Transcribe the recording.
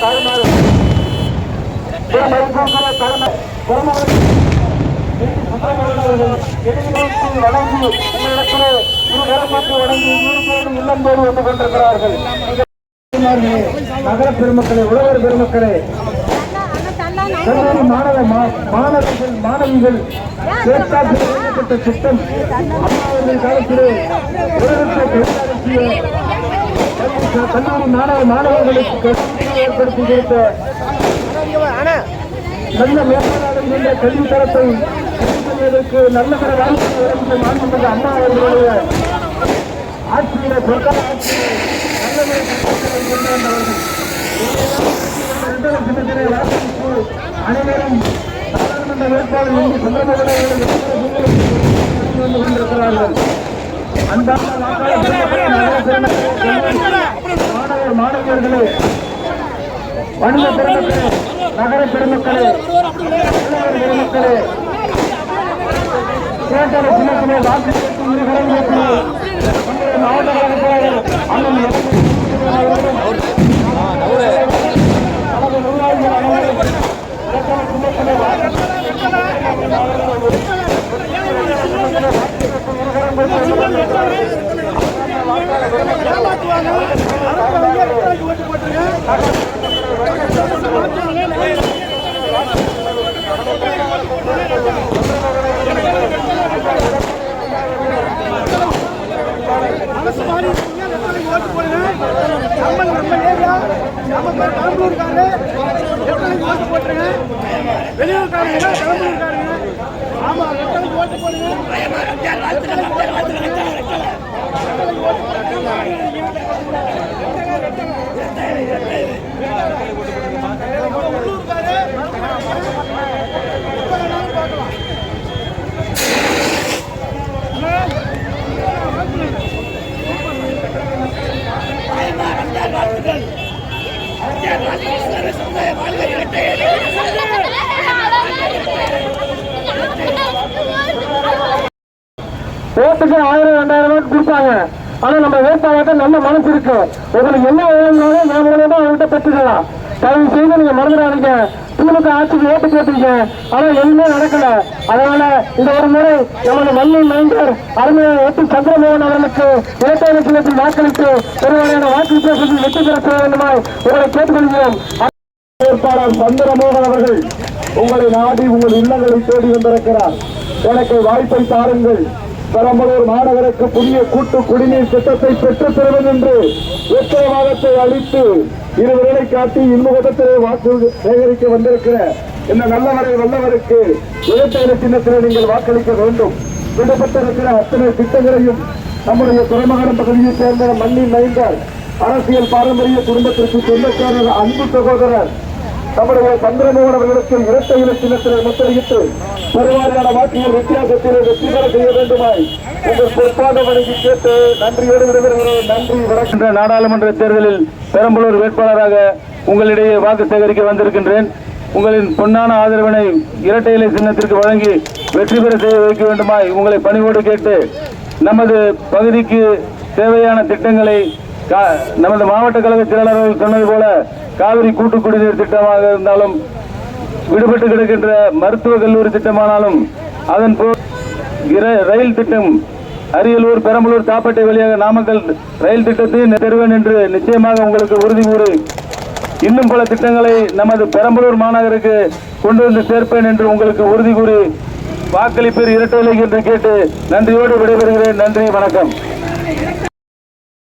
தாழ்மாறு தலைமை வழங்கி உங்களிடத்திலே நகர பெருமக்களை உழவர் பெருமக்களே கல்லூரி மாணவ மாணவர்கள் மாணவிகள் சேர்க்கப்பட்ட திட்டம் அவர்கள் காலத்திலே கல்லூரி மாணவ மாணவர்களுக்கு ஏற்படுத்தி கொடுத்த நல்ல மேம்பாடு என்ற கல்வி தரத்தை செய்வதற்கு நல்ல வாழ்க்கை வழங்கிய மாண்புமிகு அம்மா அவர்களுடைய ஆட்சியில ஆட்சியில நல்ல முறை அனைவரும் நாடாளுமன்ற வேட்பாளர் என்று சந்திரபாபு வந்து கொண்டிருக்கிறார்கள் அன்பான வாக்காளர் பெருமக்களே, நகர பெருமக்களே, மாணவர் மாணவியர்களே வணிக பெருமக்களே நகர பெருமக்களே இளைஞர் பெருமக்களே கேட்டலை சின்னத்திலே வாக்கு மாவட்ட கழக அண்ணன் எடப்பாடி அவர்களும் நமது நிர்வாகிகள் அனைவரும் கேட்டலை சின்னத்திலே வாக்கு மனசு மாறி இருக்குங்க, எத்தனைக்கு ஓட்டு போடுங்க. நம்ம நம்ம ஏரியா மாதிரி பேர் பெரம்பலூர்காரரு எத்தனைக்கு ஓட்டு போட்டுருங்க வெளியூர்காரங்க பெரம்பலூர்காரங்க ஆமா எத்தனைக்கு ஓட்டு போடுங்க? ஓட்டு ஓட்டுக்கு ஆயிரம் ரெண்டாயிரம் ரூபாய் கொடுப்பாங்க ஆனா நம்ம வேட்பாளர்கிட்ட நல்ல மனசு இருக்கு. உங்களுக்கு என்ன வேணும்னாலும் நான் மூலமா அவங்ககிட்ட பெற்றுக்கலாம். தயவு செய்து நீங்க மறந்துடாதீங்க. திமுக ஆட்சிக்கு ஓட்டு போட்டீங்க ஆனா எதுவுமே நடக்கல. அதனால இந்த ஒரு முறை நமது மண்ணி மைந்தர் அருமையான எட்டு சந்திரமோகன் அவர்களுக்கு இரட்டை இலக்கியத்தில் வாக்களித்து பெருவாரியான வாக்கு வித்தியாசத்தில் வெற்றி பெற செய்ய வேண்டுமாய் உங்களை கேட்டுக்கொள்கிறோம். வேட்பாளர் சந்திரமோகன் அவர்கள் உங்களை நாடி உங்கள் இல்லங்களை தேடி வந்திருக்கிறார். எனக்கு வாய்ப்பை தாருங்கள். பெரம்பலூர் மாநகருக்கு புதிய கூட்டு குடிநீர் திட்டத்தை பெற்றுத் தருவது என்று உத்தரவாதத்தை அளித்து இருவரை காட்டி இன்முகத்திலே வாக்கு சேகரிக்க வந்திருக்கிற இந்த நல்லவரை வல்லவருக்கு இரட்டை சின்னத்தில் நீங்கள் வாக்களிக்க வேண்டும். விடப்பட்டிருக்கிற அத்தனை திட்டங்களையும் நம்முடைய துறைமகரம் பகுதியைச் சேர்ந்த மண்ணின் மைந்தர் அரசியல் பாரம்பரிய குடும்பத்திற்கு சொந்தக்காரர் அன்பு சகோதரர் நம்முடைய சந்திரமோகன் அவர்களுக்கு இரட்டை இல சின்னத்திலே பெருவாரியான வாக்குகள் வித்தியாசத்திலே வெற்றி பெற செய்ய வேண்டுமாய் உங்கள் பொறுப்பாக வழங்கி கேட்டு நன்றியோடு விடுகிறேன் நன்றி வணக்கம். நாடாளுமன்ற தேர்தலில் பெரம்பலூர் வேட்பாளராக உங்களிடையே வாக்கு சேகரிக்க வந்திருக்கின்றேன். உங்களின் பொன்னான ஆதரவினை இரட்டை இலை சின்னத்திற்கு வழங்கி வெற்றி பெற செய்ய வைக்க வேண்டுமாய் உங்களை பணிவோடு கேட்டு நமது பகுதிக்கு தேவையான திட்டங்களை நமது மாவட்ட கழக செயலாளர்கள் சொன்னது போல காவிரி கூட்டு குடிநீர் திட்டமாக இருந்தாலும் விடுபட்டு கிடக்கின்ற மருத்துவ கல்லூரி திட்டமானாலும் அதன் போ இர- ரயில் திட்டம் அரியலூர் பெரம்பலூர் தாப்பட்டை வழியாக நாமக்கல் ரயில் திட்டத்தை தருவேன் என்று நிச்சயமாக உங்களுக்கு உறுதி கூறி. இன்னும் பல திட்டங்களை நமது பெரம்பலூர் மாநகருக்கு கொண்டு வந்து சேர்ப்பேன் என்று உங்களுக்கு உறுதி கூறி வாக்களிப்பீர் இரட்டை என்று கேட்டு நன்றியோடு விடைபெறுகிறேன். நன்றி வணக்கம்.